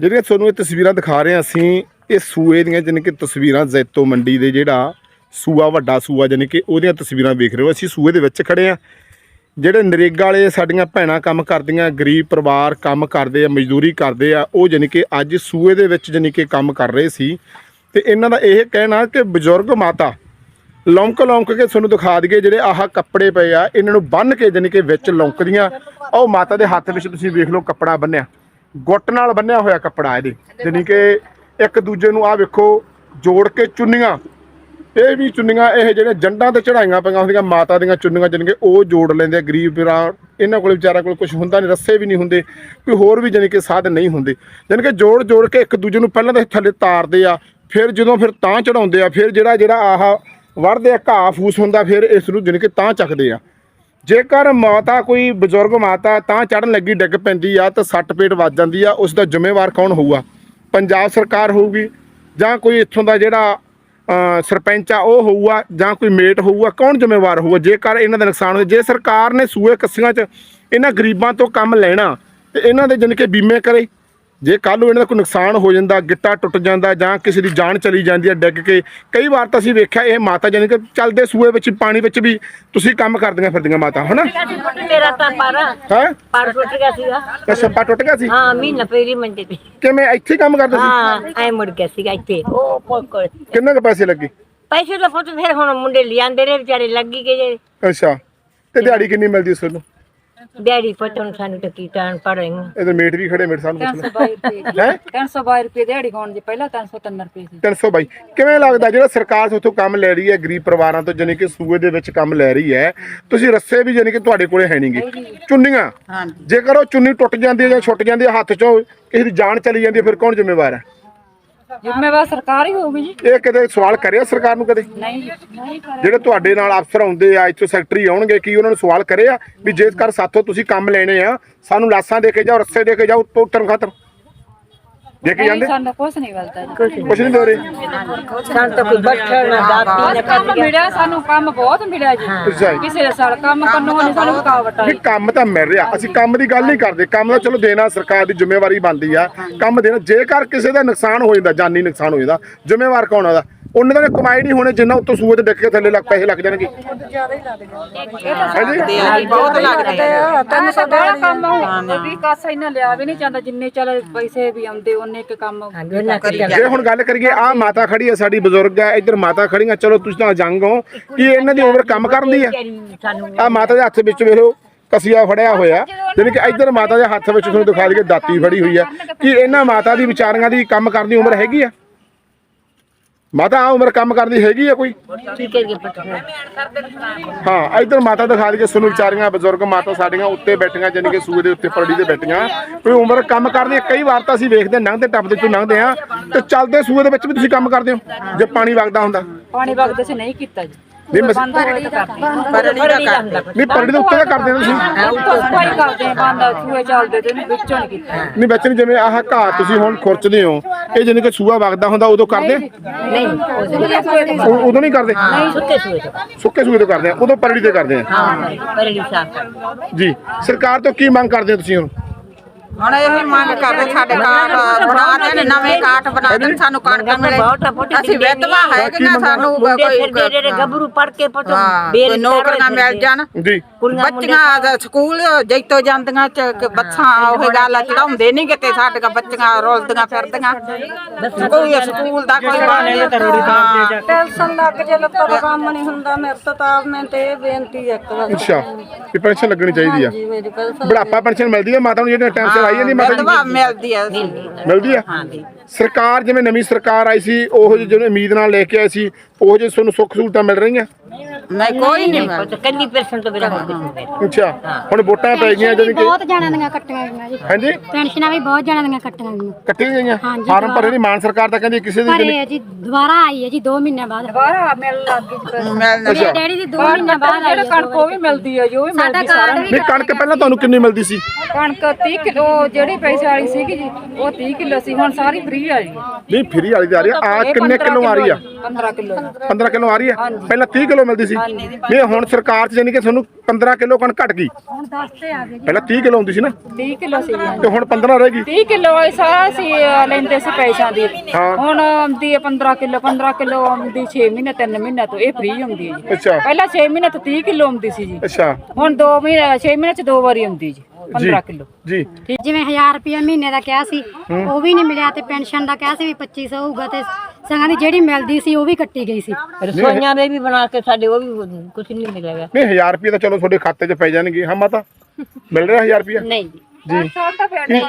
ਜਿਹੜੀਆਂ ਤੁਹਾਨੂੰ ਇਹ ਤਸਵੀਰਾਂ ਦਿਖਾ ਰਹੇ ਹਾਂ ਅਸੀਂ, ਇਹ ਸੂਏ ਦੀਆਂ ਜਾਣੀ ਕਿ ਤਸਵੀਰਾਂ ਜ਼ੈਤੋ ਮੰਡੀ ਦੇ ਜਿਹੜਾ ਸੂਆ, ਵੱਡਾ ਸੂਆ ਜਾਣੀ ਕਿ ਉਹਦੀਆਂ ਤਸਵੀਰਾਂ ਵੇਖ ਰਹੇ ਹੋ। ਅਸੀਂ ਸੂਏ ਦੇ ਵਿੱਚ ਖੜੇ ਆ ਜਿਹੜੇ ਨਰੇਗਾ ਵਾਲੇ ਸਾਡੀਆਂ ਭੈਣਾਂ ਕੰਮ ਕਰਦੀਆਂ, ਗਰੀਬ ਪਰਿਵਾਰ ਕੰਮ ਕਰਦੇ ਆ, ਮਜ਼ਦੂਰੀ ਕਰਦੇ ਆ, ਉਹ ਜਾਣੀ ਕਿ ਅੱਜ ਸੂਏ ਦੇ ਵਿੱਚ ਜਾਣੀ ਕਿ ਕੰਮ ਕਰ ਰਹੇ ਸੀ। ਤੇ ਇਹਨਾਂ ਦਾ ਇਹ ਕਹਿਣਾ ਕਿ ਬਜ਼ੁਰਗ ਮਾਤਾ, ਲੌਂਕ ਲੌਂਕ ਕੇ ਤੁਹਾਨੂੰ ਦਿਖਾ ਦਈਏ, ਜਿਹੜੇ ਆਹ ਕੱਪੜੇ ਪਏ ਆ, ਇਹਨਾਂ ਨੂੰ ਬੰਨ ਕੇ ਜਾਣੀ ਕਿ ਵਿੱਚ ਲੌਂਕਦੀਆਂ। ਉਹ ਮਾਤਾ ਦੇ ਹੱਥ ਵਿੱਚ ਤੁਸੀਂ ਵੇਖ ਲਓ, ਕੱਪੜਾ ਬੰਨਿਆ ਗੁੱਟ ਨਾਲ ਬੰਨਿਆ ਹੋਇਆ ਕੱਪੜਾ ਇਹਦੇ। ਜਾਣੀ ਕਿ ਇੱਕ ਦੂਜੇ ਨੂੰ ਆਹ ਵੇਖੋ, ਜੋੜ ਕੇ ਚੁੰਨੀਆਂ। ਇਹ ਵੀ ਚੁੰਨੀਆਂ, ਇਹ ਜਿਹੜੇ ਜੰਡਾਂ ਤੇ ਚੜਾਈਆਂ ਪਈਆਂ ਹੁੰਦੀਆਂ, ਮਾਤਾ ਦੀਆਂ ਚੁੰਨੀਆਂ, ਜਾਣੀ ਕਿ ਉਹ ਜੋੜ ਲੈਂਦੇ ਆ, ਗਰੀਬ ਵੀਰਾਂ, ਇਹਨਾਂ ਕੋਲ ਵਿਚਾਰਾ ਕੋਲ ਕੁਝ ਹੁੰਦਾ ਨਹੀਂ, ਰੱਸੇ ਵੀ ਨਹੀਂ ਹੁੰਦੇ, ਕੋਈ ਹੋਰ ਵੀ ਜਾਣੀ ਕਿ ਸਾਧਨ ਨਹੀਂ ਹੁੰਦੇ। ਜਾਣੀ ਕਿ ਜੋੜ ਜੋੜ ਕੇ ਇੱਕ ਦੂਜੇ ਨੂੰ ਪਹਿਲਾਂ ਤਾਂ ਇਹ ਥੱਲੇ ਤਾਰਦੇ ਆ, ਫਿਰ ਜਦੋਂ ਫਿਰ ਤਾਂ ਚੜਾਉਂਦੇ ਆ, ਫਿਰ ਜਿਹੜਾ ਜਿਹੜਾ ਆਹ ਵੜਦੇ ਆ, ਘਾਹ ਫੂਸ ਹੁੰਦਾ, ਫਿਰ ਇਸ ਨੂੰ ਜਾਣੀ ਕਿ ਤਾਂ ਚੱਕਦੇ ਆ। ਜੇਕਰ ਮਾਤਾ ਕੋਈ ਬਜ਼ੁਰਗ ਮਾਤਾ ਤਾਂ ਚੜਨ ਲੱਗੀ ਡਿੱਗ ਪੈਂਦੀ ਆ ਤਾਂ ਸੱਟ ਪੇਟ ਵੱਜ ਜਾਂਦੀ ਆ, ਉਸ ਦਾ ਜ਼ਿੰਮੇਵਾਰ ਕੌਣ ਹੋਊਗਾ? ਪੰਜਾਬ ਸਰਕਾਰ ਹੋਊਗੀ ਜਾਂ ਕੋਈ ਇੱਥੋਂ ਦਾ ਜਿਹੜਾ ਸਰਪੰਚ ਆ, ਉਹ ਹੋਊਗਾ ਜਾਂ ਕੋਈ ਮੇਟ ਹੋਊਗਾ, ਕੌਣ ਜ਼ਿੰਮੇਵਾਰ ਹੋਊਗਾ? ਜੇਕਰ ਇਹਨਾਂ ਦਾ ਨੁਕਸਾਨ ਹੋਵੇ ਜੇ ਸਰਕਾਰ ਨੇ ਸੂਏ ਕੱਸੀਆਂ 'ਚ ਇਹਨਾਂ ਗਰੀਬਾਂ ਤੋਂ ਕੰਮ ਲੈਣਾ ਤੇ ਇਹਨਾਂ ਦੇ ਜਾਣੀ ਕਿ ਬੀਮੇ ਕਰੇ ਜੇ ਕੱਲ ਨੂੰ ਇਹਨਾਂ ਦਾ ਕੋਈ ਨੁਕਸਾਨ ਹੋ ਜਾਂਦਾ ਗਿੱਟਾ ਟੁੱਟ ਜਾਂਦਾ ਜਾਂ ਕਿਸੇ ਦੀ ਜਾਨ ਚਲੀ ਜਾਂਦੀ ਹੈ ਡਿੱਗ ਕੇ ਕਈ ਵਾਰ ਤਾਂ ਅਸੀਂ ਵੇਖਿਆ ਇਹ ਮਾਤਾ ਜਾਣੀ ਕਿ ਚੱਲਦੇ ਸੂਏ ਵਿੱਚ ਪਾਣੀ ਵਿੱਚ ਵੀ ਤੁਸੀਂ ਕੰਮ ਕਰਦੀਆਂ ਫਿਰਦੀਆਂ ਮਾਤਾ ਹਨਾ? ਮੇਰਾ ਤਾਂ ਪਰ ਹੈ? ਪਰ ਟੁੱਟ ਗਿਆ ਸੀਗਾ। ਤਾਂ ਛੱਪਾ ਟੁੱਟ ਗਿਆ ਸੀ? ਹਾਂ ਮਹੀਨਾ ਪਹਿਲੀ ਮੰਜੇ ਤੇ। ਕਿਵੇਂ ਇੱਥੇ ਕੰਮ ਕਰਦੇ ਸੀ? ਹਾਂ ਐ ਮੁੜ ਗਿਆ ਸੀਗਾ ਇੱਥੇ। ਉਹ ਕਿੰਨੇ ਕੁ ਪੈਸੇ ਲੱਗੇ? ਪੈਸੇ ਦਾ ਪੁੱਤ ਫਿਰ ਹੁਣ ਮੁੰਡੇ ਲਿਆਂਦੇ ਨੇ ਵਿਚਾਰੇ ਲੱਗੀ ਗਏ ਜੇ। ਅੱਛਾ ਤੇ ਦਿਹਾੜੀ ਕਿੰਨੀ ਮਿਲਦੀ ਉਸ ਨੂੰ ਪੁੱਤ ਹੁਣ ਸਾਨੂੰ ਤਾਂ ਕੀ ਟਾਣ ਪੜ ਰਹੇ ਹਾਂ। ਇਹਦੇ ਮੇਟ ਵੀ ਖੜੇ ਮੇਟ ਸਾਨੂੰ ਪੁੱਛ 322 ਰੁਪਏ ਹੈ? 322 ਰੁਪਏ ਦਿਹਾੜੀ ਖਾਣ ਦੀ ਪਹਿਲਾਂ 303 ਰੁਪਏ ਸੀ। 322 ਕਿਵੇਂ ਲੱਗਦਾ ਜਿਹੜਾ ਸਰਕਾਰ ਉੱਥੋਂ ਕੰਮ ਲੈ ਰਹੀ ਹੈ ਗਰੀਬ ਪਰਿਵਾਰਾਂ ਤੋਂ ਜਾਣੀ ਕਿ ਸੂਏ ਦੇ ਵਿੱਚ ਕੰਮ ਲੈ ਰਹੀ ਹੈ ਤੁਸੀਂ ਰੱਸੇ ਵੀ ਜਾਣੀ ਕਿ ਤੁਹਾਡੇ ਕੋਲੇ ਹੈ ਨਹੀਂਗੇ ਚੁੰਨੀਆਂ? ਹਾਂਜੀ। ਜੇਕਰ ਉਹ ਚੁੰਨੀ ਟੁੱਟ ਜਾਂਦੀ ਹੈ ਜਾਂ ਛੁੱਟ ਜਾਂਦੀ ਹੈ ਹੱਥ ਚੋਂ ਕਿਸੇ ਦੀ ਜਾਨ ਚਲੀ ਜਾਂਦੀ ਹੈ ਫਿਰ ਕੌਣ ਜ਼ਿੰਮੇਵਾਰ ਹੈ? ਜ਼ਿੰਮੇਵਾਰ ਸਰਕਾਰ ਹੀ ਹੋਊਗੀ ਜੀ। ਇਹ ਕਦੇ ਸਵਾਲ ਕਰਿਆ ਸਰਕਾਰ ਨੂੰ ਕਦੇ? ਨਹੀਂ ਜੀ, ਨਹੀਂ ਕਰਿਆ। ਜਿਹੜੇ ਤੁਹਾਡੇ ਨਾਲ ਅਫਸਰ ਆਉਂਦੇ ਆ ਇੱਥੋਂ ਸੈਕਟਰੀ ਆਉਣਗੇ ਕੀ ਉਹਨਾਂ ਨੂੰ ਸਵਾਲ ਕਰਿਆ ਵੀ ਜੇਕਰ ਸਾਥੋਂ ਤੁਸੀਂ ਕੰਮ ਲੈਣੇ ਆ ਸਾਨੂੰ ਲਾਸਾਂ ਦੇ ਕੇ ਜਾਓ ਰੱਸੇ ਦੇ ਕੇ ਜਾਓ ਤੋਟਣ ਖਾਤਰ? ਦੇ ਕੇ ਜਾਂਦੇ? ਸਾਨੂੰ ਕੁਛ ਨਹੀਂ ਮਿਲਦਾ ਜੀ। ਕੁਛ ਨਹੀਂ ਦੇ ਰਹੇ ਸਾਨੂੰ ਤਾਂ ਕੋਈ ਬੱਠਲ ਨਾ ਦਾਤੀ ਨਾ ਕੰਮ ਮਿਲਿਆ ਸਾਨੂੰ ਕੰਮ ਬਹੁਤ ਮਿਲਿਆ ਜੀ। ਕਿਸੇ ਦੇ ਸਾਲ ਕੰਮ ਕਰਨ ਨੂੰ ਨਹੀਂ ਸਾਨੂੰ ਰੁਕਾਵਟ ਆਈ। ਵੀ ਕੰਮ ਤਾਂ ਮਿਲ ਰਿਹਾ। ਅਸੀਂ ਕੰਮ ਦੀ ਗੱਲ ਨਹੀਂ ਕਰਦੇ। ਕੰਮ ਤਾਂ ਚਲੋ ਦੇਣਾ ਸਰਕਾਰ ਦੀ ਜ਼ਿੰਮੇਵਾਰੀ ਬਣਦੀ ਆ। ਕੰਮ ਦੇਣਾ ਜੇਕਰ ਕਿਸੇ ਦਾ ਨੁਕਸਾਨ ਹੋ ਜਾਂਦਾ ਜਾਨੀ ਨੁਕਸਾਨ ਹੋ ਜਾਂਦਾ ਜ਼ਿੰਮੇਵਾਰ ਕੌਣ ਆਦਾ ਉਹਨਾਂ ਨੇ ਕਮਾਈ ਨਹੀਂ ਹੋਣੇ, ਜਿੰਨਾ ਉੱਤੋਂ ਸੂਏ ਤੇ ਡਿੱਗ ਕੇ ਥੱਲੇ ਲੱਗ ਪੈਸੇ ਲੱਗ ਜਾਣਗੇ। ਹਾਂਜੀ ਬਹੁਤ ਲੱਗਦੇ ਆ ਤੈਨੂੰ ਸਭ ਕੰਮ ਹੋ ਵੀ ਕਾਸਾ ਇਹਨਾਂ ਲਿਆ ਵੀ ਨਹੀਂ ਜਾਂਦਾ ਜਿੰਨੇ ਚੱਲ ਪੈਸੇ ਵੀ ਆਉਂਦੇ ਉਹਨੇ ਇੱਕ ਕੰਮ ਜੇ ਹੁਣ ਗੱਲ ਕਰੀਏ ਆ ਮਾਤਾ ਖੜੀ ਆ ਸਾਡੀ ਬਜ਼ੁਰਗ ਹੈ ਇੱਧਰ ਮਾਤਾ ਖੜੀਆਂ, ਚਲੋ ਤੁਸੀਂ ਤਾਂ ਜੰਗ ਹੋ, ਕੀ ਇਹਨਾਂ ਦੀ ਉਮਰ ਕੰਮ ਕਰਨ ਦੀ ਆ? ਆ ਮਾਤਾ ਦੇ ਹੱਥ ਵਿੱਚ ਵੇਖੋ, ਕਸੀਆ ਫੜਿਆ ਹੋਇਆ। ਜਾਣੀ ਕਿ ਇੱਧਰ ਮਾਤਾ ਦੇ ਹੱਥ ਵਿੱਚ ਤੁਹਾਨੂੰ ਦਿਖਾ ਦਈਏ, ਦਾਤੀ ਫੜੀ ਹੋਈ ਆ। ਕਿ ਇਹਨਾਂ ਮਾਤਾ ਦੀ ਵਿਚਾਰੀਆਂ ਦੀ ਕੰਮ ਕਰਨ ਦੀ ਉਮਰ ਹੈਗੀ ਆ? ਮਾਤਾ ਆ ਉਮਰ ਕੰਮ ਕਰਨ ਦੀ ਹੈਗੀ ਆ ਕੋਈ? ਕੀ ਹਾਂ ਇੱਧਰ ਮਾਤਾ ਦਿਖਾ ਦਈਏ ਸਾਨੂੰ ਵਿਚਾਰੀਆਂ ਬਜ਼ੁਰਗ ਮਾਤਾ ਸਾਡੀਆਂ ਉੱਤੇ ਬੈਠੀਆਂ ਜਾਣੀ ਕਿ ਸੂਏ ਦੇ ਉੱਤੇ ਪਰੜੀ ਤੇ ਬੈਠੀਆਂ। ਕੋਈ ਉਮਰ ਕੰਮ ਕਰਦੀ ਕਈ ਵਾਰ ਤਾਂ ਅਸੀਂ ਵੇਖਦੇ ਲੰਘਦੇ ਟੱਪਦੇ ਚੋਂ ਲੰਘਦੇ ਆ ਤੇ ਚੱਲਦੇ ਸੂਏ ਦੇ ਵਿੱਚ ਵੀ ਤੁਸੀਂ ਕੰਮ ਕਰਦੇ ਹੋ ਜੇ ਪਾਣੀ ਵਗਦਾ ਹੁੰਦਾ। ਪਾਣੀ ਵਗਦੇ ਸੀ ਨਹੀਂ ਕੀਤਾ ਜੀ। ਨਹੀਂ ਮਸ- ਬੰਦ ਹੋਏ ਤਾਂ ਕਰਦੇ। ਪਰੜੀ ਦਾ ਹੁੰਦਾ ਨਹੀਂ ਪਰੜੀ ਦੇ ਉੱਤੇ ਤਾਂ ਕਰਦੇ ਹੋ ਤੁਸੀਂ ਉੱਤੋਂ ਸਫ਼ਾਈ ਕਰਦੇ ਆ ਬੰਦ ਸੂਏ ਚੱਲਦੇ ਤੇ ਇਹਨੂੰ ਵਿੱਚੋਂ ਨਹੀਂ ਕੀਤਾ। ਨਹੀਂ ਬੱਚੇ ਨੂੰ ਜਿਵੇਂ ਆਹ ਘਾਹ ਤੁਸੀਂ ਹੁਣ ਖੁਰਚਦੇ ਹੋ ਇਹ ਕਿ ਸੂਆ ਵਗਦਾ ਹੁੰਦਾ ਉਦੋਂ ਕਰਦੇ? ਨਹੀਂ ਉਦੋਂ ਨਹੀਂ ਕਰਦੇ। ਸੁੱਤੇ ਸੂਏ ਤੋਂ। ਸੁੱਕੇ ਸੂਏ ਤੋਂ ਕਰਦੇ ਆ ਉਦੋਂ ਪਰੜੀ ਤੇ ਕਰਦੇ ਆ। ਹਾਂ ਪਰੜੀ ਸਾਫ਼ ਜੀ ਸਰਕਾਰ ਤੋਂ ਕੀ ਮੰਗ ਕਰਦੇ ਹੋ ਤੁਸੀਂ ਹੁਣ? ਹੁਣ ਇਹ ਮੰਗ ਕਰਦੇ ਸਾਡੇ ਕਾਟ ਬਣਾ ਦੇਣ ਨਵੇਂ ਕਾਟ ਬਣਾ ਦੇਣ ਸਾਨੂੰ ਕਣਕ ਮਿਲੇ। ਅਸੀਂ ਵਿਧਵਾ ਹੈਗੀਆਂ ਸਾਨੂੰ ਮੁੰਡੇ ਕੋਈ ਫਿਰਦੇ ਜਿਹੜੇ ਗੱਭਰੂ ਪੜ ਕੇ ਪੁੱਤ ਹਾਂ, ਬੇਲ ਕੋਈ ਨੌਕਰੀਆਂ ਮਿਲ ਜਾਣ। ਜੀ ਕੁੜੀਆਂ ਮੁੰਡੇ ਬੱਚੀਆਂ ਦਾ ਸਕੂਲ ਜੈਤੋ ਜਾਂਦੀਆਂ ਚ ਕ- ਬੱਸਾਂ ਉਹ ਗੱਲ ਚੜਾਉਂਦੇ ਨਹੀਂ ਕਿਤੇ ਸਾਡੀਆਂ ਬੱਚੀਆਂ ਰੋਲਦੀਆਂ ਫਿਰਦੀਆਂ। ਕੋਈ ਸਕੂਲ ਦਾ ਕੋਈ ਹਾਂ ਟੈਨਸ਼ਨ ਲੱਗ ਜੇ ਲੱਤਾਂ ਦਾ ਕੰਮ ਨਹੀਂ ਹੁੰਦਾ ਮੇਰੇ ਤੋਂ ਤਾਂ ਆਪ ਮੈਂ ਤੇ ਇਹ ਬੇਨਤੀ ਹੈ ਇੱਕ ਵਾਰ। ਅੱਛਾ ਵੀ ਪੈਨਸ਼ਨ ਲੱਗਣੀ ਚਾਹੀਦੀ ਆ। ਜੀ ਮੇਰੀ ਪੈਨਸ਼ਨ ਬੁਢਾਪਾ ਪੈਨਸ਼ਨ ਮਿਲਦੀ ਆ ਮਾਤਾ ਨੂੰ ਜਿਹੜੀ ਟਾਈਮ ਆਈ ਜਾਂਦੀ ਮਾਤਾ ਮਿਲਦੀ ਆ। ਮਿਲਦੀ ਆ? ਸਰਕਾਰ ਜਿਵੇਂ ਨਵੀਂ ਸਰਕਾਰ ਆਈ ਸੀ ਉਹ ਜਿਹੀ ਉਮੀਦ ਨਾਲ ਲੈ ਕੇ ਆਈ ਸੀ ਉਹ ਜਿਹੀ ਤੁਹਾਨੂੰ ਸੁੱਖ ਸਹੂਲਤਾਂ ਮਿਲ ਰਹੀਆਂ? ਨਹੀਂ ਕੋਈ ਨਹੀਂ ਪੁੱਤ ਕੱਲੀ ਪਰਸਨ ਤੋਂ ਬਿਨਾਂ ਹੋਰ ਕੁਝ ਨਹੀਂ। ਅੱਛਾ ਹੁਣ ਵੋਟਾਂ ਪੈ ਗਈਆਂ ਜਾਨੀ ਕਿ ਬਹੁਤ ਜਣਾਂ ਦੀਆਂ ਕੱਟੀਆਂ ਗਈਆਂ ਜੀ। ਹਾਂਜੀ? ਪੈਨਸ਼ਨਾਂ ਵੀ ਬਹੁਤ ਜਣਾਂ ਦੀਆਂ ਕੱਟੀਆਂ ਗਈਆਂ। ਕੱਟੀਆਂ ਗਈਆਂ? ਹਾਂਜੀ, ਫਾਰਮ ਭਰੇ ਨਹੀਂ ਮਾਨ ਸਰਕਾਰ ਤਾਂ ਕਹਿੰਦੀ ਕਿਸੇ ਦੀ ਪਰ ਜਾਣੀ- ਇਹ ਜੀ ਦੁਬਾਰਾ ਆਈ ਹੈ ਜੀ 2 ਮਹੀਨਿਆਂ ਬਾਅਦ। ਦੁਬਾਰਾ ਮਿਲ ਲੱਗ ਗਈ ਜੀ। ਪੈਸੇ। ਮਿਲਣਾ ਮੇਰੇ ਡੈਡੀ ਦੀ 2 ਮਹੀਨਿਆਂ ਬਾਅਦ ਆਈ ਜਿਹੜੇ ਹੈ ਕਣਕ ਉਹ ਵੀ ਮਿਲਦੀ ਹੈ ਜੋ ਵੀ ਸਾਡਾ ਮਿਲਦੀ ਕਾਰਡ ਸਾਰਾ ਵੀ ਨਹੀਂ ਕਣਕ ਪਹਿਲਾਂ ਤੁਹਾਨੂੰ ਕਿੰਨੀ ਮਿਲਦੀ ਸੀ? ਕਣਕ 30 ਕਿਲੋ ਜਿਹੜੀ ਪੈਸੇ ਵਾਲੀ ਸੀਗੀ ਜੀ ਉਹ 30 ਕਿਲੋ ਸੀ ਹੁਣ ਸਾਰੀ ਫ੍ਰੀ ਆ ਜੀ। ਨਹੀਂ ਫਰੀ ਵਾਲੀ ਜਾ ਰਹੀ ਆ। ਆ ਇਹ ਕਿੰਨੇ 15 ਕਿਲੋ ਆ ਰਹੀ ਆ? 15 ਕਿਲੋ 15 ਕਿਲੋ ਆ ਰਹੀ ਆ? ਪਹਿਲਾਂ 30 ਕਿਲੋ ਮਿਲਦੀ ਸੀ। ਸੀ ਨਹੀਂ ਹੁਣ ਸਰਕਾਰ ਚ ਜਾਨੀ ਕਿ ਤੁਹਾਨੂੰ 15 ਕਿਲੋ ਕਣਕ ਘਟ ਗਈ। ਹੁਣ 10 ਤੇ ਆ ਗਏ ਪਹਿਲਾਂ 30 ਕਿਲੋ ਹੁੰਦੀ ਸੀ ਨਾ। 30 ਕਿਲੋ ਸੀ। ਤੇ ਹੁਣ 15 ਰਹਿ ਗਈ। 30 ਕਿਲੋ ਸਾਰਾ ਸੀ ਲੈਂਦੇ ਸੀ ਪੈਸਿਆਂ ਦੀ। ਹਾਂ। ਹੁਣ ਆਉਂਦੀ ਹੈ 15 ਕਿਲੋ 15 ਕਿਲੋ ਆਉਂਦੀ 6 ਮਹੀਨੇ 3 ਮਹੀਨੇ ਤੋਂ ਇਹ ਫ੍ਰੀ ਆਉਂਦੀ ਹੈ ਜੀ। ਅੱਛਾ। ਪਹਿਲਾਂ 6 ਮਹੀਨੇ ਤੋਂ 30 ਕਿਲੋ ਆਉਂਦੀ ਸੀ ਜੀ। ਅੱਛਾ। ਹੁਣ 2 ਮਹੀਨੇ 6 ਮਹੀਨੇ ਚ ਦੋ ਵਾਰੀ ਆਉਂਦੀ ਜੀ ਜੀ। 15 ਕਿਲੋ। ਜੀ। ਜਿਵੇਂ 1000 ਰੁਪਏ ਮਹੀਨੇ ਦਾ ਕਿਹਾ ਸੀ ਉਹ ਵੀ ਨਹੀਂ ਮਿਲਿਆ ਤੇ ਪੈਨਸ਼ਨ ਦਾ ਕਿਹਾ ਸੀ ਵੀ 2500 ਹੋਊਗਾ ਤੇ ਸੰਗਾਂ ਦੀ ਜਿਹੜੀ ਮਿਲਦੀ ਸੀ ਉਹ ਵੀ ਕੱਟੀ ਗਈ ਸੀ। ਰਸੋਈਆਂ ਦੇ ਵੀ ਬਣਾ ਕੇ ਸਾਡੇ ਉਹ ਵੀ ਕੁਝ ਨਹੀਂ ਮਿਲੇਗਾ ਨਹੀਂ 1000 ਰੁਪਏ ਤਾਂ ਚਲੋ ਤੁਹਾਡੇ ਖਾਤੇ 'ਚ ਪੈ ਜਾਣਗੇ। ਹਾਂ ਮਾਤਾ ਮਿਲ ਰਿਹਾ 1000 ਰੁਪਏ? ਨਹੀਂ ਜੀ। ਜੀ। ਨਹੀਂ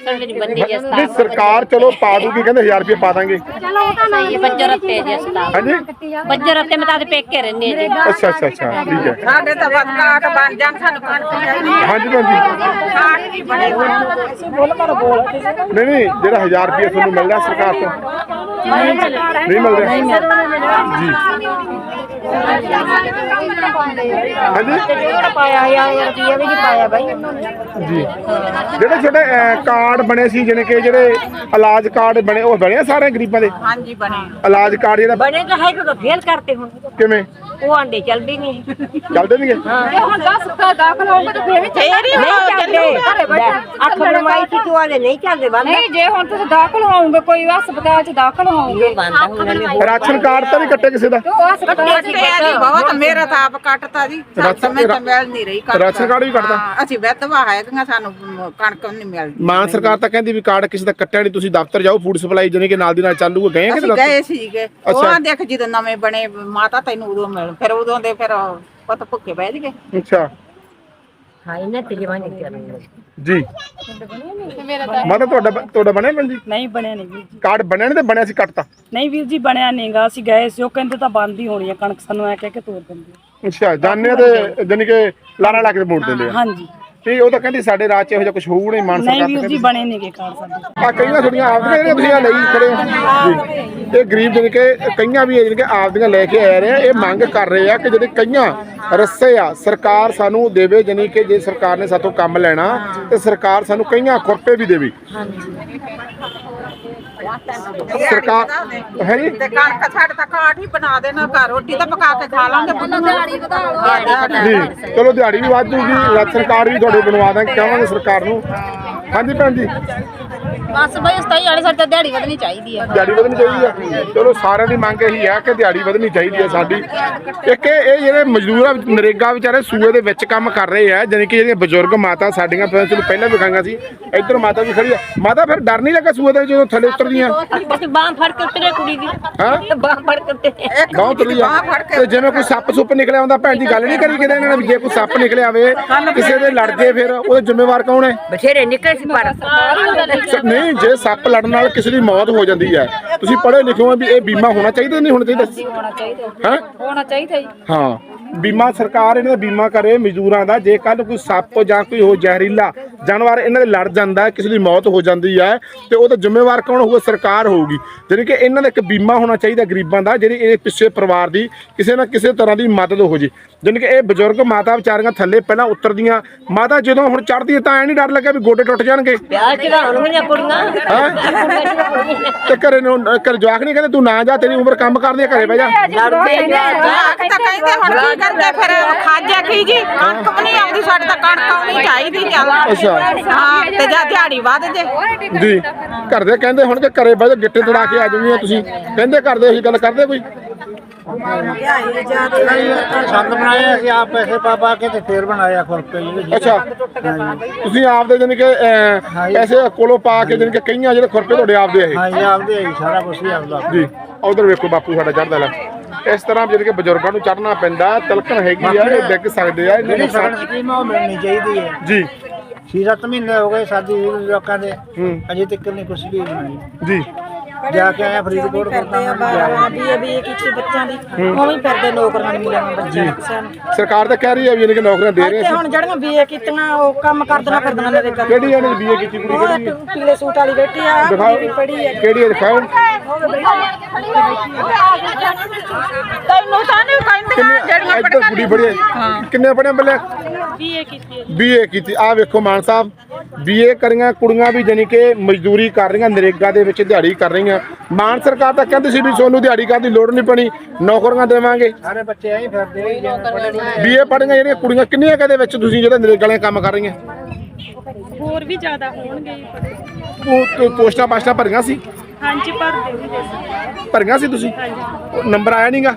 ਤਾਂ ਬੰਦੀ ਸਰਕਾਰ ਚਲੋ ਪਾ ਦੂਗੀ ਕਹਿੰਦੇ 1000 ਰੁਪਏ ਪਾ ਦਾਂਗੇ। ਚਲੋ ਉਹ ਤਾਂ ਤਰ੍ਹਾਂ ਬੱਜਰ ਰੱਤੇ ਤਰ੍ਹਾਂ ਹਾਂਜੀ। ਬੱਜਰ ਰੱਤੇ ਮੈਂ ਤਾਂ ਪੇਕੇ ਰਹਿੰਦੇ ਜੀ। ਅੱਛਾ ਅੱਛਾ ਅੱਛਾ ਠੀਕ ਹੈ। ਸਾਡੇ ਤਾਂ ਬਸ ਕਾਟ ਬਣ ਜਾਣ ਸਾਨੂੰ ਕਣਕ ਚਾਹੀਦੀ ਹੈ। ਹਾਂਜੀ ਭੈਣ ਜੀ ਕਾਟ ਨਹੀਂ ਬਣੇ ਨਹੀਂ ਨਹੀਂ ਜਿਹੜਾ 1000 ਰੁਪਏ ਤੁਹਾਨੂੰ ਮਿਲ ਰਿਹਾ ਸਰਕਾਰ ਤੋਂ। ਨਹੀਂ ਮਿਲ ਰਿਹਾ ਜੀ। ਹਾਂਜੀ? ਪਾਇਆ ਯਾਰ ਰੁਪਏ ਵੀ ਨਹੀਂ ਪਾਇਆ ਬਾਈ ਜੀ ਜਿਹੜੇ ਛੋਟੇ ਕਾਰਡ ਬਣੇ ਸੀ ਜਿਹਨੇ ਕਿ ਜਿਹੜੇ ਇਲਾਜ ਕਾਰਡ ਬਣੇ ਉਹ ਬਣੇ ਆ ਸਾਰੇ ਗਰੀਬਾਂ ਦੇ? ਹਾਂਜੀ ਬਣੇ। ਇਲਾਜ ਕਾਰਡ ਜਿਹੜਾ ਬਣੇ ਤਾਂ ਹੈ ਕਿ ਫੇਲ ਕਰਤੇ ਹੁਣ। ਕਿਵੇਂ? ਉਹ ਆਂਡੇ ਚੱਲਦੇ ਨਹੀਂ। ਚੱਲਦੇ ਨਹੀਂਗੇ ਜੇ ਹੁਣ 10 ਦਾ ਦਾਖਲ ਹੋਊਗਾ ਤਾਂ ਫੇਰ ਵੀ ਹੀ ਨਹੀਂ ਚੱਲਦੇ ਆਦੇ ਨਹੀਂ ਚੱਲਦੇ ਬੰਦ। ਨਹੀਂ ਜੇ ਹੁਣ ਤੁਸੀਂ ਦਾਖਲ ਹੋਵੋਗੇ ਕੋਈ ਹਸਪਤਾਲ ਚ ਦਾਖਲ ਹੋਵੋਗੇ। ਰਾਸ਼ਨ ਕਾਰਡ ਤਾਂ ਨਹੀਂ ਕੱਟੇ ਕਿਸੇ ਦਾ? ਤੇ ਉਹ ਹਸਪਤਾਲ ਚ ਕੱਟੇ ਆ ਜੀ ਬਹੁਤ ਮੇਰਾ ਤਾਂ ਆਪ ਕੱਟਤਾ ਜੀ। ਰਾਸ਼ਨ- ਸਮੇਂ ਤਾਂ ਮਿਲ ਨਹੀਂ ਰਹੀ ਕਣਕ। ਰਾਸ਼ਨ ਕਾਰਡ ਵੀ ਕੱਟਦਾ? ਅਸੀਂ ਵਿਧਵਾ ਹੈਗੀਆਂ ਸਾਨੂੰ ਕਣਕ ਨਹੀਂ ਮਿਲਦੀ। ਮਾਨ ਸਰਕਾਰ ਤਾਂ ਕਹਿੰਦੀ ਵੀ ਕਾਰਡ ਕਿਸੇ ਦਾ ਕੱਟਿਆ ਨਹੀਂ ਤੁਸੀਂ ਦਫ਼ਤਰ ਜਾਓ ਫੂਡ ਸਪਲਾਈ ਜਾਨੀ ਕਿ ਨਾਲ ਦੀ ਨਾਲ ਚਾਲੂ ਗਏ ਕਿ ਗਏ ਸੀਗੇ। ਉਹਨਾਂ ਦੇਖ ਜਦੋਂ ਨਵੇਂ ਬਣੇ ਮਾਤਾ ਤੈਨੂੰ ਉਦੋਂ ਮਿਲ ਫਿਰ ਉਦੋਂ ਦੇ ਫਿਰ ਪੁੱਤ ਭੁੱਖੇ ਬਹਿ ਜਗੇ। ਅੱਛਾ। ਹਾਂ ਇਹਨਾਂ ਤੇ ਜਵਾਨੀ ਕਰਨੀ ਜੀ। ਮਾਤਾ ਤੁਹਾਡਾ ਤੁਹਾਡਾ ਬਣਿਆ ਭੈਣ ਜੀ? ਨਹੀਂ ਬਣਿਆ ਨਹੀਂ ਵੀਰ ਜੀ। ਕਾਰਡ ਬਣਿਆ ਨਹੀਂ ਤੇ ਬਣਿਆ ਸੀ ਕੱਟਤਾ ਨਹੀਂ ਵੀਰ ਜੀ ਬਣਿਆ ਨਹੀਂਗਾ। ਅਸੀਂ ਗਏ ਸੀ ਉਹ ਕਹਿੰਦੇ ਤਾਂ ਬੰਦ ਹੀ ਹੋਣੀ ਆ ਕਣਕ ਸਾਨੂੰ ਐ ਕਹਿ ਕੇ ਤੋੜ ਦਿੰਦੇ। ਅੱਛਾ ਜਾਣਿਆ ਤੇ ਜਾਨੀ ਕਿ ਲਾਰਾ ਲਾ ਕੇ ਮੋੜ ਦਿੰਦੇ ਆ। ਹਾਂਜੀ। ਤੇ ਉਹ ਤਾਂ ਕਹਿੰਦੀ ਸਾਡੇ ਰਾਜ 'ਚ ਇਹੋ ਜਿਹਾ ਕੁਝ ਹੋਊ ਨਹੀਂ ਮਾਨ ਨਹੀਂ ਵੀਰ ਜੀ ਬਣੇ ਨਹੀਂਗੇ ਕਾਰਡ ਸਾਡੇ। ਆ ਕਈਆਂ ਤੁਹਾਡੀਆਂ ਆਪਦੀਆਂ ਜਿਹੜੀਆਂ ਤੁਸੀਂ ਆਹ ਲਈ ਖੜੇ ਹੋ। ਜੀ ਇਹ ਗਰੀਬ ਜਾਨੀ ਕਿ ਕਈਆਂ ਵੀ ਜਾਨੀ ਕਿ ਆਪਦੀਆਂ ਲੈ ਕੇ ਆ ਰਹੇ ਆ ਇਹ ਮੰਗ ਕਰ ਰਹੇ ਆ ਕਿ ਜਿਹੜੇ ਕਈਆਂ ਰਸਤੇ ਆ ਸਰਕਾਰ ਸਾਨੂੰ ਦੇਵੇ ਜਾਨੀ ਕਿ ਜੇ ਸਰਕਾਰ ਨੇ ਸਾਥੋਂ ਕੰਮ ਲੈਣਾ ਤੇ ਸਰਕਾਰ ਸਾਨੂੰ ਕਈਆਂ ਖੁਰਪੇ ਵੀ ਦੇਵੇ। ਸਰਕਾਰ ਹੈ ਜੀ? ਤੇ ਕਣਕ ਸਾਡੇ ਤਾਂ ਕਾਟ ਹੀ ਬਣਾ ਦੇਣਾ ਘਰ ਰੋਟੀ ਤਾਂ ਪਕਾ ਕੇ ਖਾ ਲਾਂਗੇ। ਦਿਹਾੜੀ ਜੀ ਚਲੋ ਦਿਹਾੜੀ ਵੀ ਵੱਧ ਜੂਗੀ ਰਾਸ਼ਨ ਕਾਰਡ ਵੀ ਤੁਹਾਡੇ ਬਣਵਾ ਦਾਂਗੇ ਕਹਾਂਗੇ ਸਰਕਾਰ ਨੂੰ। ਹਾਂਜੀ ਭੈਣ ਜੀ। ਬਸ ਬਈ ਸਤਾਈ ਵਾਲੇ ਸਾਡੇ ਤਾਂ ਦਿਹਾੜੀ ਵਧਣੀ ਚਾਹੀਦੀ ਆ। ਦਿਹਾੜੀ ਵਧਣੀ ਚਾਹੀਦੀ ਹੈ ਚਲੋ ਸਾਰਿਆਂ ਦੀ ਮੰਗ ਇਹੀ ਹੈ ਕਿ ਦਿਹਾੜੀ ਵਧਣੀ ਚਾਹੀਦੀ ਹੈ ਸਾਡੀ। ਇੱਕ ਇਹ ਇਹ ਜਿਹੜੇ ਮਜ਼ਦੂਰ ਆ ਨਰੇਗਾ ਵਿਚਾਰੇ ਸੂਏ ਦੇ ਵਿੱਚ ਕੰਮ ਕਰ ਰਹੇ ਆ ਜਾਣੀ ਕਿ ਜਿਹੜੀਆਂ ਬਜ਼ੁਰਗ ਮਾਤਾ ਸਾਡੀਆਂ ਪਹਿਲਾਂ ਚਲੋ ਪਹਿਲਾਂ ਵੀ ਖਾਂਗਾ ਸੀ ਇੱਧਰ ਮਾਤਾ ਵੀ ਖੜੀ ਆ। ਮਾਤਾ ਫਿਰ ਡਰ ਨਹੀਂ ਲੱਗਾ ਸੂਏ ਦੇ ਵਿੱਚ ਜਦੋਂ ਥੱਲੇ ਉਤਰਦੀਆਂ? ਬਸ ਬਾਹ ਫੜ ਕੇ ਉਤਰੇ ਕੁੜੀ ਦੀ। ਹਾਂ? ਬਾਹ ਫੜ ਕੇ ਉਤਰੇ। ਇੱਕ ਗਾਉਂ ਤੁਰੀ ਆ। ਤੇ ਜਿਵੇਂ ਕੋਈ ਸੱਪ ਸੁੱਪ ਨਿਕਲਿਆ ਹੁੰਦਾ ਭੈਣ ਜੀ ਗੱਲ ਨਹੀਂ ਕਰੀ ਕਿਤੇ ਇਹਨਾਂ ਨੇ ਜੇ ਕੋਈ ਸੱਪ ਨਿਕਲਿਆ ਆਵੇ ਕਿਸੇ ਦੇ ਲੜ ਜੇ ਫਿਰ ਉਹਦਾ ਜ਼ਿੰਮੇਵਾਰ ਕੌਣ ਹੈ? ਬਥੇਰੇ ਨਿਕਲੇ ਸੀ ਪਰ ਸ- ਨਹੀਂ ਜੇ ਸੱਪ ਲੜਨ ਨਾਲ ਕਿਸੇ ਦੀ ਮੌਤ ਹੋ ਜਾਂਦੀ ਹੈ ਤੁਸੀਂ ਪੜ੍ਹੇ ਲਿਖੇ ਹੋ ਵੀ ਇਹ ਬੀਮਾ ਹੋਣਾ ਚਾਹੀਦਾ ਨਹੀਂ ਹੋਣਾ ਚਾਹੀਦਾ? ਹੋਣਾ ਚਾਹੀਦਾ। ਹਾਂ? ਹੋਣਾ ਚਾਹੀਦਾ ਜੀ। ਹਾਂ ਬੀਮਾ ਸਰਕਾਰ ਇਹਨਾਂ ਦਾ ਬੀਮਾ ਕਰੇ ਮਜ਼ਦੂਰਾਂ ਦਾ ਜੇ ਕੱਲ ਕੋਈ ਸੱਪ ਜਾਂ ਕੋਈ ਹੋ ਜ਼ਹਿਰੀਲਾ ਜਾਨਵਰ ਇਹਨਾਂ ਦੇ ਲੜ ਜਾਂਦਾ ਕਿਸੇ ਦੀ ਮੌਤ ਹੋ ਜਾਂਦੀ ਹੈ ਤੇ ਉਹਦਾ ਜ਼ਿੰਮੇਵਾਰ ਕੌਣ ਹੋਊਗਾ? ਸਰਕਾਰ ਹੋਊਗੀ। ਜਾਣੀ ਕਿ ਇਹਨਾਂ ਦਾ ਇੱਕ ਬੀਮਾ ਹੋਣਾ ਚਾਹੀਦਾ ਗਰੀਬਾਂ ਦਾ ਜਿਹੜੀ ਇਹ ਪਿੱਛੇ ਪਰਿਵਾਰ ਦੀ ਕਿਸੇ ਨਾ ਕਿਸੇ ਤਰ੍ਹਾਂ ਦੀ ਮਦਦ ਹੋ ਜੇ। ਜਾਣੀ ਕਿ ਇਹ ਬਜ਼ੁਰਗ ਮਾਤਾ ਵਿਚਾਰੀਆਂ ਥੱਲੇ ਪਹਿਲਾਂ ਉਤਰਦੀਆਂ। ਮਾਤਾ ਜਦੋਂ ਹੁਣ ਚੜਦੀ ਹੈ ਤਾਂ ਐ ਨਹੀਂ ਡਰ ਲੱਗਾ ਵੀ ਗੋਡੇ ਟੁੱਟ ਜਾਣਗੇ? ਪਿਆਰ ਚੜਾਉਣ ਮੇਰੀਆਂ ਕੁੜੀਆਂ। ਤੇ ਘਰੇ ਨੂੰ ਘਰ ਜਵਾਕ ਨਹੀਂ ਕਹਿੰਦੇ ਤੂੰ ਨਾ ਜਾ ਤੇਰੀ ਉਮਰ ਕੰਮ ਕਰਦੀ ਘਰੇ ਬਹਿ ਜਾ। ਲੜਦੇ ਨੇ ਜਵਾਕ ਤਾਂ ਕਹਿੰਦੇ ਹੁਣ ਕੀ ਕਰਦੇ ਫਿਰ? ਖਾਜਾ ਕੀ ਜੀ ਕਣਕ ਵੀ ਨਹੀਂ ਆਉਂਦੀ ਸਾਡੇ ਤਾਂ ਕਣਕ ਆਉਣੀ ਚਾਹੀਦੀ ਚੱਲ ਅੱਛਾ। ਹਾਂ ਤੇ ਜਾਂ ਦਿਹਾੜੀ ਵੱਧ ਜੇ। ਜੀ। ਘਰ ਦੇ ਕਹਿੰਦੇ ਹੁਣ ਕਿ ਘਰੇ ਬਹਿ ਜਾ ਗਿੱਟੇ ਤੜਾ ਕੇ ਆ ਜਾਵੀਆਂ ਤੁਸੀਂ। ਕਹਿੰਦੇ ਘਰ ਦੇ ਇਹੀ ਗੱਲ ਕਰਦੇ ਕੋਈ? ਸੰਦ ਬਣਾਏ ਅਸੀਂ ਆਪ ਪੈਸੇ ਪਾ ਪਾ ਕੇ ਤੇ ਫੇਰ ਬਣਾਇਆ ਖੁਰਪੇ ਜੀ ਅੱਛਾ। ਤੁਸੀਂ ਆਪਦੇ ਜਾਨੀ ਕਿ ਅਹ, ਪੈਸੇ ਕੋਲੋਂ ਪਾ ਕੇ ਜਾਨੀ ਕਿ ਕਈਆਂ ਜਿਹੜੇ ਖੁਰਪੇ ਤੁਹਾਡੇ ਆਪਦੇ ਆ ਇਹ? ਹਾਂ ਜੀ ਆਪਦੇ ਹੀ ਸਾਰਾ ਕੁਝ ਹੀ ਆਪਦਾ। ਜੀ। ਉਧਰ ਵੇਖੋ ਬਾਪੂ ਸਾਡਾ ਚੜਦਾ ਲੈ। ਇਸ ਤਰ੍ਹਾਂ ਕਿ ਬਜ਼ੁਰਗਾਂ ਨੂੰ ਚੜਨਾ ਪੈਂਦਾ ਤਿਲਕਣ ਹੈਗੀ ਆ ਇਹ ਡਿੱਗ ਸਕਦੇ ਆ ਇਹਨਾਂ ਜਿਹੜੀ ਨੂੰ ਸਗਨ ਸਕੀਮ ਆ ਉਹ ਮਿਲਣੀ ਚਾਹੀਦੀ ਹੈ। ਜੀ। 6-7 ਮਹੀਨੇ ਹੋ ਗਏ ਸਾਡੀ ਲੋਕਾਂ ਦੇ। ਹੂੰ। ਅਜੇ ਤੱਕ ਨਹੀਂ ਕੁਝ ਵੀ ਜੀ। ਜਾ ਕੇ ਆਇਆ ਫਰੀਦਕੋਟ ਫਿਰਦੇ ਆ ਬਾਰਾਂ ਵੀ ਇਹ ਵੀ ਕੀਤੀ ਬੱਚਿਆਂ ਦੀ ਉਵੇਂ ਹੀ ਫਿਰਦੇ ਨੌਕਰੀਆਂ ਨਹੀਂ ਮਿਲੀਆਂ ਬੱਚਿਆਂ ਨੂੰ ਕਿਸੇ ਨੂੰ। ਸਰਕਾਰ ਤਾਂ ਕਹਿ ਰਹੀ ਹੈ ਵੀ ਜਾਨੀ ਕਿ ਨੌਕਰੀਆਂ ਦੇ ਰਹੇ ਤੇ ਸੀ। ਹੁਣ ਜਿਹੜੀਆਂ ਬੀਏ ਕੀਤੀਆਂ ਉਹ ਕੰਮ ਕਰਦਣਾ ਫਿਰਦਣਾ ਮੇਰੇ ਕਰ ਕਿਹੜੀ ਇਹਨੇ ਬੀਏ ਕੀਤੀ ਕੁੜੀ? ਉਹ? ਇੱਕ ਪੀਲੇ ਸੂਟ ਵਾਲੀ ਬੈਠੀ ਆ ਆਹ ਦਿਖਾਓ। ਵੀ ਪੜੀ ਹੈ ਕਿਹੜੀ ਹੈ ਦਿਖਾਓ। ਤੈਨੂੰ ਤਾਂ ਨਹੀਂ ਕਹਿੰਦੀਆਂ ਜਿਹੜੀਆਂ ਇੱਧਰ ਕੁੜੀ ਬੜੀ ਹੈ। ਕਿੰਨੇ ਪੜਿਆ ਬੱਲੇ? ਬੀਏ ਕੀਤੀ ਬੀਏ ਕੀਤੀ। ਆ ਵੇਖੋ ਮਾਨ ਸਾਹਿਬ ਬੀਏ ਕਰੀਆਂ ਕੁੜੀਆਂ ਵੀ ਜਾਨੀ ਕਿ ਮਜ਼ਦੂਰੀ ਕਰ ਰਹੀਆਂ ਨਰੇਗਾ ਦੇ ਵਿੱਚ ਦਿਹਾੜੀ ਕਰ ਰਹੀਆਂ। ਹੋਈਆਂ ਮਾਨ ਸਰਕਾਰ ਤਾਂ ਕਹਿੰਦੀ ਸੀ ਵੀ ਸੋਨੂੰ ਦਿਹਾੜੀ ਕਰਨ ਦੀ ਲੋੜ ਨਹੀਂ ਪਣੀ ਨੌਕਰੀਆਂ ਦੇਵਾਂਗੇ। ਸਾਰੇ ਬੱਚੇ ਐਂ ਫਿਰਦੇ ਬੀਏ ਪੜ੍ਹੀਆਂ ਜਿਹੜੀਆਂ ਕੁੜੀਆਂ ਕਿੰਨੀਆਂ ਕਦੇ ਵਿੱਚ ਤੁਸੀਂ ਜਿਹੜੇ ਨਰੇਗਾ ਵਾਲੀਆਂ ਕੰਮ ਕਰ ਰਹੀਆਂ? ਹੋਰ ਵੀ ਜ਼ਿਆਦਾ ਹੋਣਗੇ ਉਹ ਪੋਸਟਾਂ ਪਾਸਟਾਂ ਭਰੀਆਂ ਸੀ? ਹਾਂਜੀ ਭਰ ਦੇਣਗੇ ਭਰੀਆਂ ਸੀ ਤੁਸੀਂ? ਨੰਬਰ ਆਇਆ ਨਹੀਂਗਾ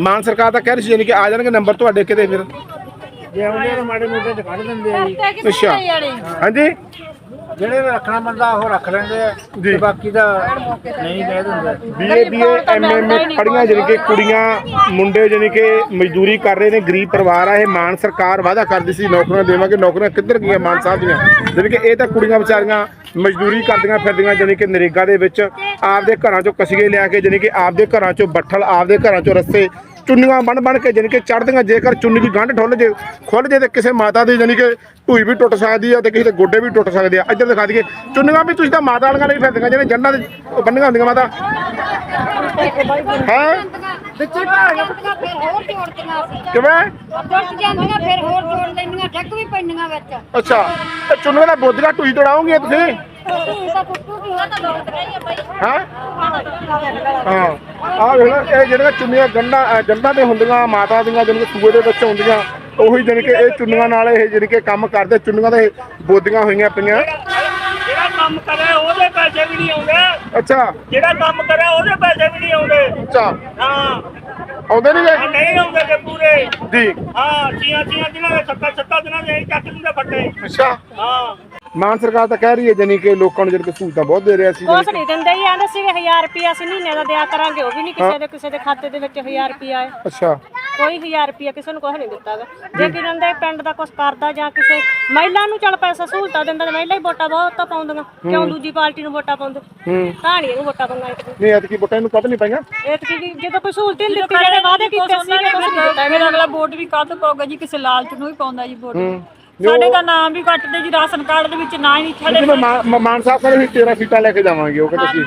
ਮਾਨ ਸਰਕਾਰ ਤਾਂ ਕਹਿ ਰਹੀ ਸੀ ਯਾਨੀ ਕਿ ਆ ਜਾਣਗੇ ਨੰਬਰ ਤੁਹਾਡੇ ਕਿਤੇ ਫਿਰ। ਜੇ ਆਉਂਦੇ ਤਾਂ ਮਾੜੇ ਮੋਟੇ ਕੱਢ ਦਿੰਦੇ ਆ ਜੀ। ਅੱਛਾ। ਹਾਂਜੀ? ਜਿਹੜੇ ਰੱਖਣਾ ਬੰਦਾ ਉਹ ਰੱਖ ਲੈਂਦੇ ਆ ਤੇ ਬਾਕੀ ਦਾ ਨਹੀਂ ਕਹਿ ਦਿੰਦੇ। ਬੀਏ ਬੀਏ ਐਮਐਮਏ ਪੜੀਆਂ ਜਾਣੀ ਕਿ ਕੁੜੀਆਂ ਮੁੰਡੇ ਜਾਣੀ ਕਿ ਮਜ਼ਦੂਰੀ ਕਰ ਰਹੇ ਨੇ ਗਰੀਬ ਪਰਿਵਾਰ ਆ ਇਹ ਮਾਨ ਸਰਕਾਰ ਵਾਅਦਾ ਕਰਦੀ ਸੀ ਨੌਕਰੀਆਂ ਦੇਵਾਂਗੇ ਨੌਕਰੀਆਂ ਕਿੱਧਰ ਗਈਆਂ ਮਾਨ ਸਾਹਿਬ ਦੀਆਂ? ਜਾਣੀ ਕਿ ਇਹ ਤਾਂ ਕੁੜੀਆਂ ਵਿਚਾਰੀਆਂ ਮਜ਼ਦੂਰੀ ਕਰਦੀਆਂ ਫਿਰਦੀਆਂ ਜਾਣੀ ਕਿ ਨਰੇਗਾ ਦੇ ਵਿੱਚ ਆਪਦੇ ਘਰਾਂ ਚੋਂ ਕਸੀਏ ਲਿਆ ਕੇ ਜਾਣੀ ਕਿ ਆਪਦੇ ਘਰਾਂ ਚੋਂ ਬੱਠਲ ਆਪਦੇ ਘਰਾਂ ਚੋਂ ਰੱਸੇ ਚੁੰਨੀਆਂ ਬਣ ਬਣ ਕੇ ਜਾਣੀ ਕਿ ਚੜਦੀਆਂ ਜੇਕਰ ਚੁੰਨੀ ਦੀ ਗੰਢ ਠੁੱਲ ਜੇ ਖੁੱਲ ਜੇ ਤੇ ਕਿਸੇ ਮਾਤਾ ਦੀ ਜਾਣੀ ਕਿ ਢੂਈ ਵੀ ਟੁੱਟ ਸਕਦੀ ਆ ਤੇ ਕਿਸੇ ਦੇ ਗੋਡੇ ਵੀ ਟੁੱਟ ਸਕਦੇ ਆ। ਇੱਧਰ ਦਿਖਾ ਦਈਏ ਚੁੰਨੀਆਂ ਵੀ ਤੁਸੀਂ ਤਾਂ ਮਾਤਾ ਵਾਲੀਆਂ ਨਹੀਂ ਫਿਰਦੀਆਂ ਜਿਹੜੇ ਜੰਡਾਂ ਦੇ ਬੰਨੀਆਂ ਹੁੰਦੀਆਂ ਮਾਤਾ। ਹਾਂ? ਵਿੱਚੋਂ ਢਾਲ ਜਾਂਦੀਆਂ ਫਿਰ ਹੋਰ ਜੋੜਦੀਆਂ ਸੀ ਕਿਵੇਂ? ਟੁੱਟ ਜਾਂਦੀਆਂ ਫਿਰ ਹੋਰ ਜੋੜ ਲੈਂਦੀਆਂ ਡੱਕ ਵੀ ਪੈਂਦੀਆਂ ਵਿੱਚ। ਅੱਛਾ ਤੇ ਚੁੰਨੀਆਂ ਦਾ ਬੋਧੀਆਂ ਢੂਈ ਤੜਾਉਂਗੇ ਤੁਸੀਂ? ਆ ਹਾਂ। ਹਾਂ ਆਹ ਵੇਖ ਇਹ ਜਿਹੜੀਆਂ ਚੁੰਨੀਆਂ ਗੰਢਾਂ ਗੰਢਾਂ ਤੇ ਹੁੰਦੀਆਂ ਮਾਤਾ ਦੀਆਂ ਜਿਹੜੀਆਂ ਸੂਏ ਦੇ ਵਿੱਚ ਹੁੰਦੀਆਂ ਉਹੀ ਜਾਣੀ ਕਿ ਇਹ ਚੁੰਨੀਆਂ ਨਾਲ ਇਹ ਜਾਣੀ ਕਿ ਕੰਮ ਕਰਦੇ ਚੁੰਨੀਆਂ ਦੇ ਬੋਧੀਆਂ ਹੋਈਆਂ ਪਈਆਂ। ਜਿਹੜਾ ਕੰਮ ਕਰੇ ਉਹਦੇ ਪੈਸੇ ਵੀ ਨਹੀਂ ਆਉਂਦੇ। ਅੱਛਾ। ਜਿਹੜਾ ਕੰਮ ਕਰੇ ਉਹਦੇ ਪੈਸੇ ਵੀ ਨਹੀਂ ਆਉਂਦੇ। ਅੱਛਾ। ਹਾਂ। ਆਉਂਦੇ ਨਹੀਂ ਆਹ ਨਹੀਂ ਆਉਂਦੇ ਤੇ ਪੂਰੇ। ਜੀ। ਹਾਂ ਚੀਆਂ ਚੀਆਂ ਦਿਨਾਂ ਦੇ ਸੱਤਾ ਸੱਤਾ ਦਿਨਾਂ ਦੇ ਚੱਕ ਦਿੰਦੇ ਫੱਟੇ। ਅੱਛਾ। ਹਾਂ। ਮਾਨ ਸਰਕਾਰ ਤਾਂ ਕਹਿ ਰਹੀ ਹੈ ਜਾਨੀ ਕਿ ਲੋਕਾਂ ਨੂੰ ਜਿਹੜੀ ਸਹੂਲਤਾਂ ਬਹੁਤ ਦੇ ਰਿਹਾ ਸੀ ਕੁਛ ਨਹੀਂ ਦਿੰਦੇ ਹੀ ਆਂਦੇ ਸੀਗੇ 1000 ਰੁਪਿਆ ਅਸੀਂ ਮਹੀਨੇ ਦਾ ਦਿਆ ਕਰਾਂਗੇ ਉਹ ਵੀ ਨਹੀਂ ਕਿਸੇ ਦੇ ਕਿਸੇ ਦੇ ਖਾਤੇ ਦੇ ਵਿੱਚ 1000 ਰੁਪਿਆ ਹੈ ਅੱਛਾ। ਕੋਈ 1000 ਰੁਪਿਆ ਕਿਸੇ ਨੂੰ ਕੁਛ ਨਹੀਂ ਦਿੱਤਾ ਗਾ। ਜੇ ਕਿ ਦਿੰਦੇ ਪਿੰਡ ਦਾ ਕੁਛ ਕਰਦਾ ਜਾਂ ਕਿਸੇ ਮਹਿਲਾ ਨੂੰ ਚੱਲ ਪੈਸਾ ਸਹੂਲਤਾਂ ਦਿੰਦਾ ਤੇ ਮਹਿਲਾ ਹੀ ਵੋਟਾਂ ਬਹੁਤ ਤਾਂ ਪਾਉਂਦੀਆਂ। ਕਿਉਂ ਦੂਜੀ ਪਾਰਟੀ ਨੂੰ ਵੋਟਾਂ ਪਾਉਂਦੇ? ਹੂੰ। ਕਹਾਣੀ ਨੂੰ ਵੋਟਾਂ ਪਾਉਂਦਾ ਇੱਕ ਨਹੀਂ ਐਤਕੀ ਬੁੱਟਾਂ ਨੂੰ ਕੱਢ ਨਹੀਂ ਪਾਈਆਂ? ਇਹ ਤਾਂ ਕੀ ਜਦੋਂ ਕੋਈ ਸਹੂਲਤ ਨਹੀਂ ਦਿੱਤੀ ਜਿਹੜੇ ਵਾਅਦੇ ਕੀਤੇ ਸੀਗੇ ਕੁਛ ਨਹੀਂ ਦਿੱਤਾ ਮੇਰਾ ਅਗਲਾ ਵੋਟ ਵੀ ਕਾਹਤੋਂ ਪਾਊਗਾ ਜੀ ਕਿਸੇ ਲਾਲਚ ਨੂੰ ਹੀ ਪਾਉਂਦਾ ਜੀ ਵੋਟ। ਸਾਡੇ ਤਾਂ ਨਾਮ ਵੀ ਕੱਟਦੇ ਜੀ ਰਾਸ਼ਨ ਕਾਰਡ ਦੇ ਵਿੱਚ ਨਾ ਹੀ ਨਹੀਂ ਜਿਵੇਂ ਮਾ- ਮ- ਮਾਨ ਸਾਹਿਬ ਕਹਿੰਦੇ ਸੀ 13 ਸੀਟਾਂ ਲੈ ਕੇ ਜਾਵਾਂਗੇ ਉਹ ਕਹਿੰਦੇ ਸੀ।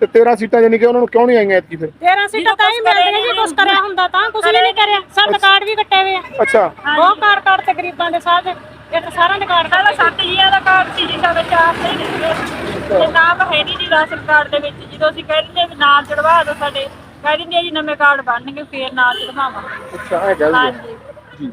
ਤੇ 13 ਸੀਟਾਂ ਜਾਨੀ ਕਿ ਉਹਨਾਂ ਨੂੰ ਕਿਉਂ ਨਹੀਂ ਆਈਆਂ ਐਤਕੀ ਫਿਰ? 13 ਸੀਟਾਂ ਤਾਂ ਹੀ ਮਿਲਦੀਆਂ ਜੀ ਕੁਛ ਕਰਿਆ ਹੁੰਦਾ ਤਾਂ ਕੁਛ ਵੀ ਨਹੀਂ ਕਰਿਆ। ਸਾਡੇ ਕਾਰਡ ਵੀ ਕੱਟੇ ਹੋਏ ਆ। ਅੱਛਾ। ਬਹੁਤ ਕਾਰਡ ਕਾਰਡ ਤੇ ਗਰੀਬਾਂ ਦੇ ਸਾਰੇ ਇੱਕ ਸਾਰਿਆਂ ਦੇ ਕਾਰਡ ਸੱਤ ਜੀਆਂ ਦਾ ਕਾਰਡ ਸੀ ਜੀ ਸਾਡਾ ਚਾਰ ਨਹੀਂ ਦਿੱਤੇ। ਤੇ ਨਾਮ ਹੈ ਨਹੀਂ ਜੀ ਰਾਸ਼ਨ ਕਾਰਡ ਦੇ ਵਿੱਚ। ਜਦੋਂ ਅਸੀਂ ਕਹਿੰਦੇ ਵੀ ਨਾਂ ਚੜਵਾ ਦਿਓ ਸਾਡੇ ਕਹਿ ਦਿੰਦੇ ਆ ਜੀ ਨਵੇਂ ਕਾਰਡ ਬਣਨਗੇ ਫੇਰ ਨਾਂ ਚੜਵਾਵਾਂਗੇ ਅੱਛਾ ਇਹ ਗੱਲ ਹੈ। ਹਾਂਜੀ।